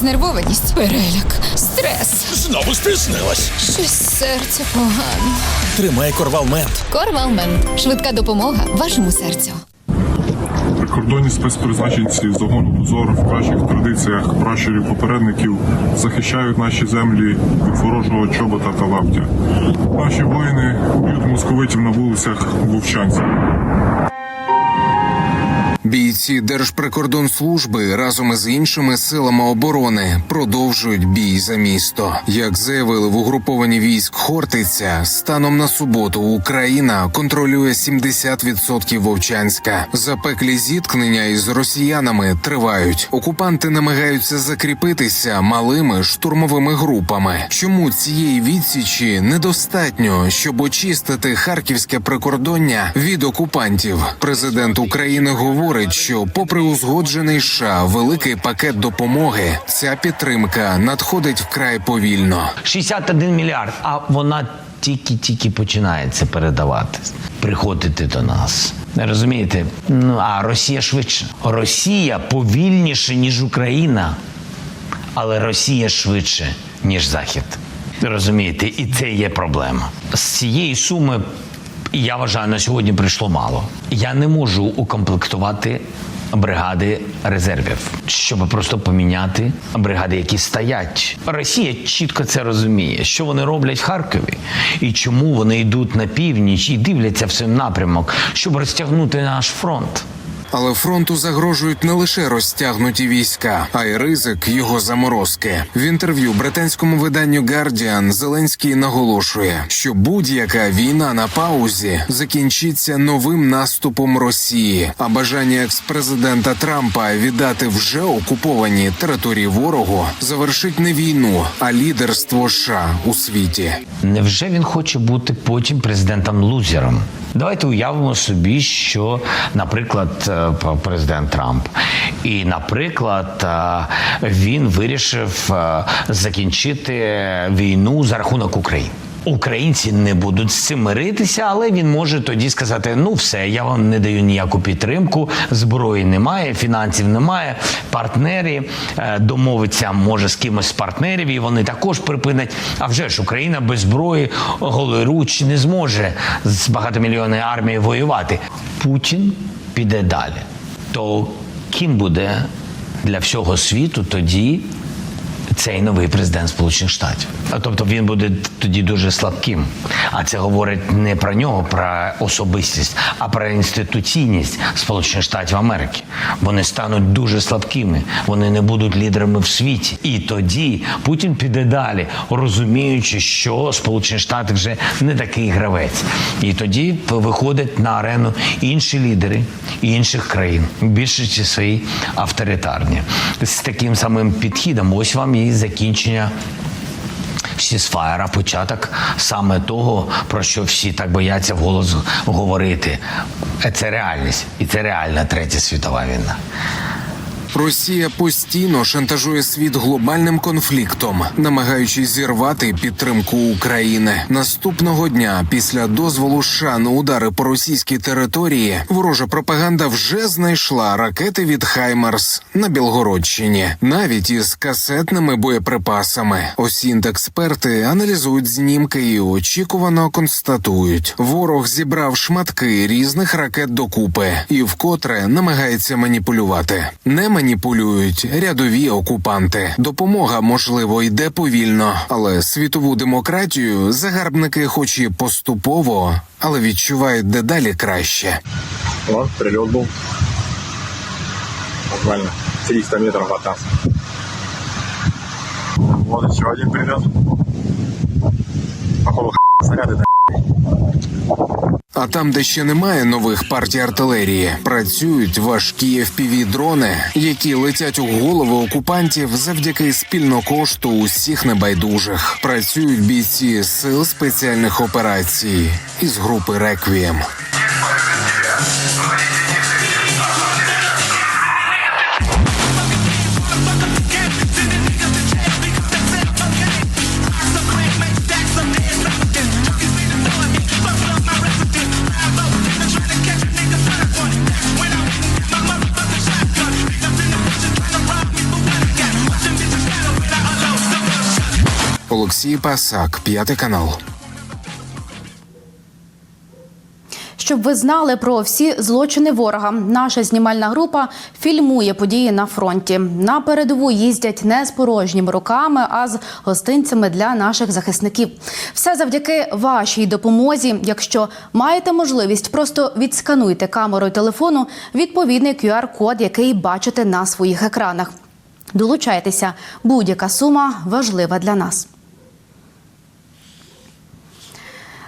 Знервованість, переляк, стрес. Знову спізнилась. Щось серце погано. Тримай корвал мент. Корвалмент. Швидка допомога вашому серцю. Прикордонні спецпризначенці загону дозору в кращих традиціях пращурів попередників захищають наші землі від ворожого чобота та лаптя. Наші воїни б'ють московитів на вулицях вовчанців. Бійці Держприкордонслужби разом із іншими силами оборони продовжують бій за місто. Як заявили в угрупованні військ Хортиця, станом на суботу Україна контролює 70% Вовчанська. Запеклі зіткнення із росіянами тривають. Окупанти намагаються закріпитися малими штурмовими групами. Чому цієї відсічі недостатньо, щоб очистити харківське прикордоння від окупантів? Президент України говорить, що, попри узгоджений США великий пакет допомоги, ця підтримка надходить вкрай повільно. 61 мільярд, а вона тільки-тільки починається передаватись, приходити до нас. Розумієте? Ну а Росія швидше. Росія повільніше, ніж Україна, але Росія швидше, ніж Захід. Розумієте, і це є проблема. З цієї суми я вважаю, на сьогодні прийшло мало. Я не можу укомплектувати бригади резервів, щоб просто поміняти бригади, які стоять. Росія чітко це розуміє, що вони роблять в Харкові і чому вони йдуть на північ і дивляться в цей напрямок, щоб розтягнути наш фронт. Але фронту загрожують не лише розтягнуті війська, а й ризик його заморозки. В інтерв'ю британському виданню Guardian Зеленський наголошує, що будь-яка війна на паузі закінчиться новим наступом Росії. А бажання екс-президента Трампа віддати вже окуповані території ворогу завершить не війну, а лідерство США у світі. Невже він хоче бути потім президентом лузером? Давайте уявимо собі, що, наприклад, президент Трамп, і, наприклад, е, він вирішив е, закінчити війну за рахунок України. Українці не будуть з цим миритися, але він може тоді сказати: ну все, я вам не даю ніяку підтримку, зброї немає, фінансів немає, партнери е, домовиться може з кимось з партнерів, і вони також припинять. А вже ж Україна без зброї голоруч не зможе з багатомільйонною армією воювати. Путін піде далі. То ким буде для всього світу тоді цей новий президент Сполучених Штатів. Тобто він буде тоді дуже слабким. А це говорить не про нього, про особистість, а про інституційність Сполучених Штатів Америки. Вони стануть дуже слабкими, вони не будуть лідерами в світі. І тоді Путін піде далі, розуміючи, що Сполучені Штати вже не такий гравець. І тоді виходять на арену інші лідери інших країн, більшості свої авторитарні. З таким самим підхідом, ось вам і закінчення сісфаєра, початок саме того, про що всі так бояться вголос говорити. Це реальність, і це реальна третя світова війна. Росія постійно шантажує світ глобальним конфліктом, намагаючись зірвати підтримку України. Наступного дня, після дозволу США на удари по російській території, ворожа пропаганда вже знайшла ракети від Хаймарс на Білгородщині, навіть із касетними боєприпасами. Осінт-експерти аналізують знімки і очікувано констатують: ворог зібрав шматки різних ракет докупи і вкотре намагається маніпулювати. Не маніпулюють рядові окупанти. Допомога, можливо, йде повільно, але світову демократію загарбники, хоч і поступово, але відчувають дедалі краще. Вот, прилет был. Буквально 300 метров от нас. Вот еще один прилет. Походу, снаряды на А там, де ще немає нових партій артилерії, працюють важкі fpv дрони, які летять у голови окупантів завдяки спільно кошту усіх небайдужих. Працюють бійці сил спеціальних операцій із групи Реквієм. Олексій Пасак, п'ятий канал. Щоб ви знали про всі злочини ворога, наша знімальна група фільмує події на фронті. На передову їздять не з порожніми руками, а з гостинцями для наших захисників. Все завдяки вашій допомозі. Якщо маєте можливість, просто відскануйте камерою телефону відповідний QR-код, який бачите на своїх екранах. Долучайтеся, будь-яка сума важлива для нас.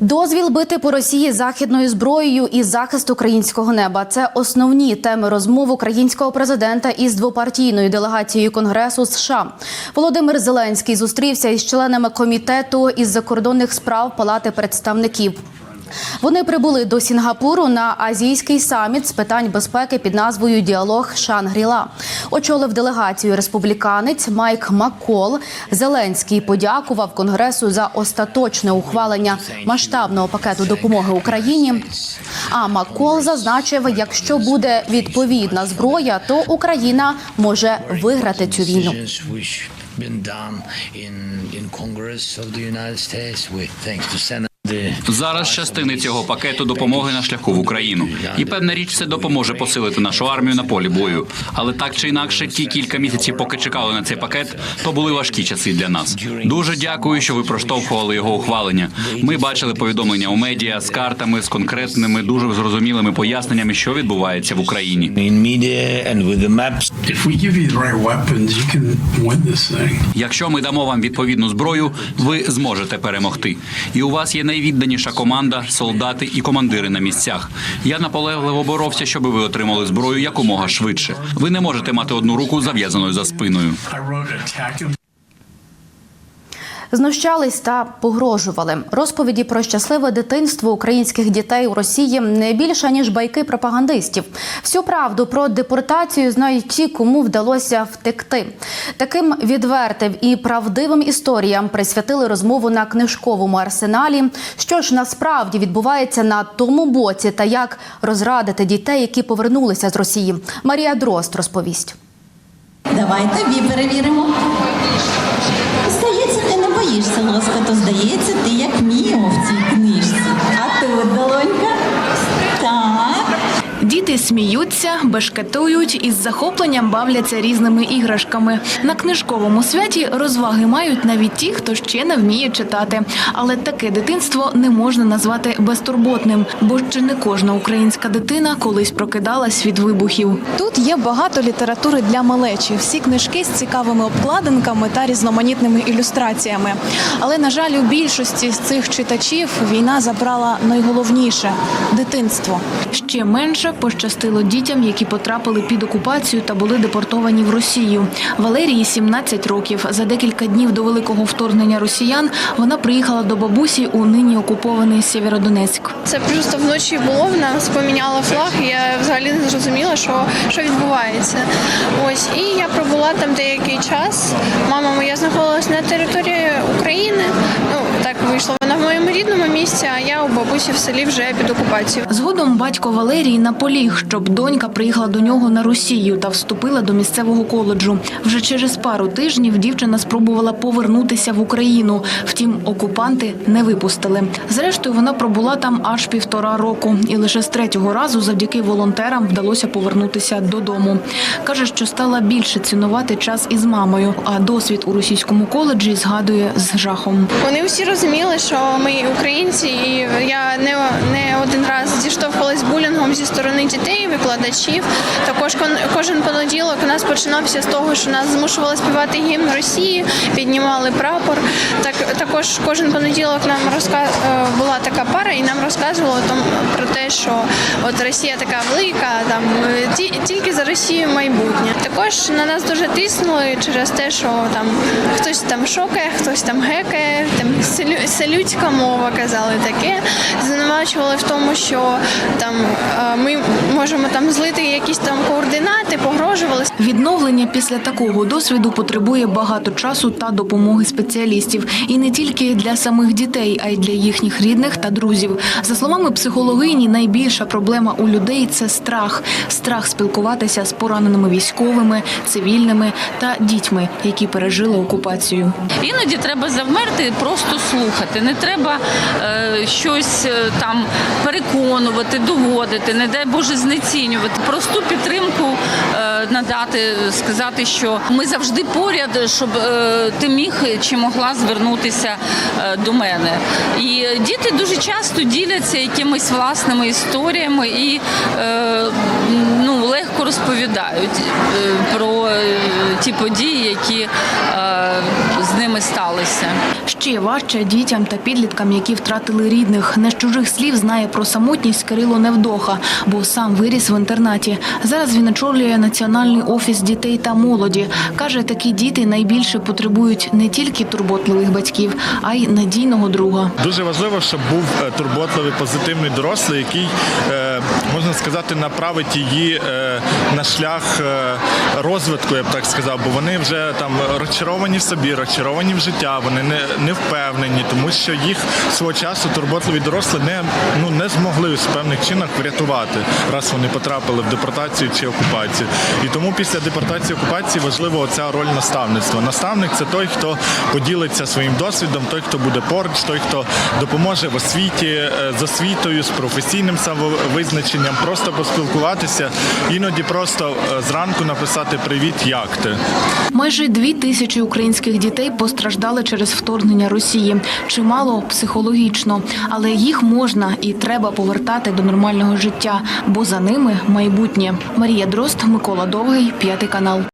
Дозвіл бити по Росії західною зброєю і захист українського неба це основні теми розмов українського президента із двопартійною делегацією Конгресу США. Володимир Зеленський зустрівся із членами комітету із закордонних справ Палати представників. Вони прибули до Сінгапуру на азійський саміт з питань безпеки під назвою Діалог Шангріла. Очолив делегацію республіканець Майк Маккол. Зеленський подякував Конгресу за остаточне ухвалення масштабного пакету допомоги Україні. А Маккол зазначив, якщо буде відповідна зброя, то Україна може виграти цю війну. been done in in Congress of the United States with thanks to Senate. Зараз частини цього пакету допомоги на шляху в Україну, і певна річ це допоможе посилити нашу армію на полі бою. Але так чи інакше, ті кілька місяців, поки чекали на цей пакет, то були важкі часи для нас. Дуже дякую, що ви проштовхували його ухвалення. Ми бачили повідомлення у медіа з картами, з конкретними, дуже зрозумілими поясненнями, що відбувається в Україні. Якщо ми дамо вам відповідну зброю, ви зможете перемогти. І у вас є найвідданіша команда, солдати і командири на місцях. Я наполегливо боровся, щоб ви отримали зброю якомога швидше. Ви не можете мати одну руку зав'язаною за спиною. Знущались та погрожували. Розповіді про щасливе дитинство українських дітей у Росії не більше ніж байки пропагандистів. Всю правду про депортацію знають ті, кому вдалося втекти. Таким відвертим і правдивим історіям присвятили розмову на книжковому арсеналі. Що ж насправді відбувається на тому боці, та як розрадити дітей, які повернулися з Росії. Марія Дрозд розповість. Давайте ві перевіримо. Здається, лоска, то. Здається, ти як Міо в цій книжці. А тут, долонька? Так. Діти сміються, бешкетують і з захопленням бавляться різними іграшками. На книжковому святі розваги мають навіть ті, хто ще не вміє читати. Але таке дитинство не можна назвати безтурботним, бо ще не кожна українська дитина колись прокидалась від вибухів. Тут є багато літератури для малечі, всі книжки з цікавими обкладинками та різноманітними ілюстраціями. Але на жаль, у більшості з цих читачів війна забрала найголовніше дитинство. Ще менше пощастило дітям, які потрапили під окупацію та були депортовані в Росію. Валерії 17 років. За декілька днів до великого вторгнення росіян вона приїхала до бабусі у нині окупований Сєвєродонецьк. Це просто вночі було, вона поміняла флаг, і я взагалі не зрозуміла, що, що відбувається. Ось, і я пробула там деякий час. Мама моя знаходилась на території України. Ну, так вийшло. Вона в моєму рідному місці, а я у бабусі в селі вже під окупацією. Згодом батько Валерії наполіг, щоб донька приїхала до нього на Росію та вступила до місцевого коледжу. Вже через пару тижнів дівчина спробувала повернутися в Україну. Втім, окупанти не випустили. Зрештою, вона пробула там аж півтора року, і лише з третього разу, завдяки волонтерам, вдалося повернутися додому. каже, що стала більше цінувати час із мамою. А досвід у російському коледжі згадує з жахом. Вони всі розуміли, що ми українці, і я не, не один раз зіштовхувалась з булінгом зі сторони дітей, викладачів. Також кожен понеділок у нас починався з того, що нас змушували співати гімн Росії, піднімали прапор. Так також кожен понеділок нам розка... е, була така пара, і нам розказували там про те, що от Росія така велика, там е, ті- тільки за Росію майбутнє. Також на нас дуже тиснули через те, що там хтось там шокає, хтось там гекає, там селю- селюдська мова. казали таке. Звинувачували в тому, що там е, ми можемо там злити якісь там координати, погрожували. Відновлення після такого досвіду потребує багато часу та допомоги спеціалістів, і не тільки для самих дітей, а й для їхніх рідних та друзів. За словами психологині, найбільша проблема у людей це страх, страх спілкуватися з пораненими військовими, цивільними та дітьми, які пережили окупацію. Іноді треба завмерти, і просто слухати. Не треба е, щось е, там переконувати, доводити, не дай Боже знецінювати. Просту підтримку е, надати, сказати, що ми завжди поряд, щоб е, ти міг чи могла звернутися е, до мене. І діти дуже часто діляться якимись власними історіями і ну, легко розповідають про ті події, які з ними сталися. Ще важче дітям та підліткам, які втратили рідних. Не з чужих слів знає про самотність Кирило Невдоха, бо сам виріс в інтернаті. Зараз він очолює національний офіс дітей та молоді. каже, такі діти найбільше потребують не тільки турботливих батьків, а й надійного друга. Дуже важливо, щоб був е, турботливий, позитивний дорослий, який е, можна сказати направить її е, на шлях е, розвитку, я б так сказав, бо вони вже там розчаровані в собі, розчаровані в життя, вони не, не впевнені, тому що їх свого часу турботливі дорослі не ну не змогли з певних чинах врятувати, раз вони потрапили в депортацію чи окупацію. І тому після депортації окупації важлива ця роль наставництва. Наставник це той, хто поділиться своїм досвідом, той, хто буде поруч, той, хто допоможе в освіті, е, з освітою, з професійним самовизначенням, просто поспілкуватися, іноді просто е, зранку написати Привіт, як ти? Майже дві тисячі українських дітей постраждали через вторгнення Росії. Чимало психологічно, але їх можна і треба повертати до нормального життя, бо за ними майбутнє. Марія Дрозд, Микола Довгий, п'ятий канал.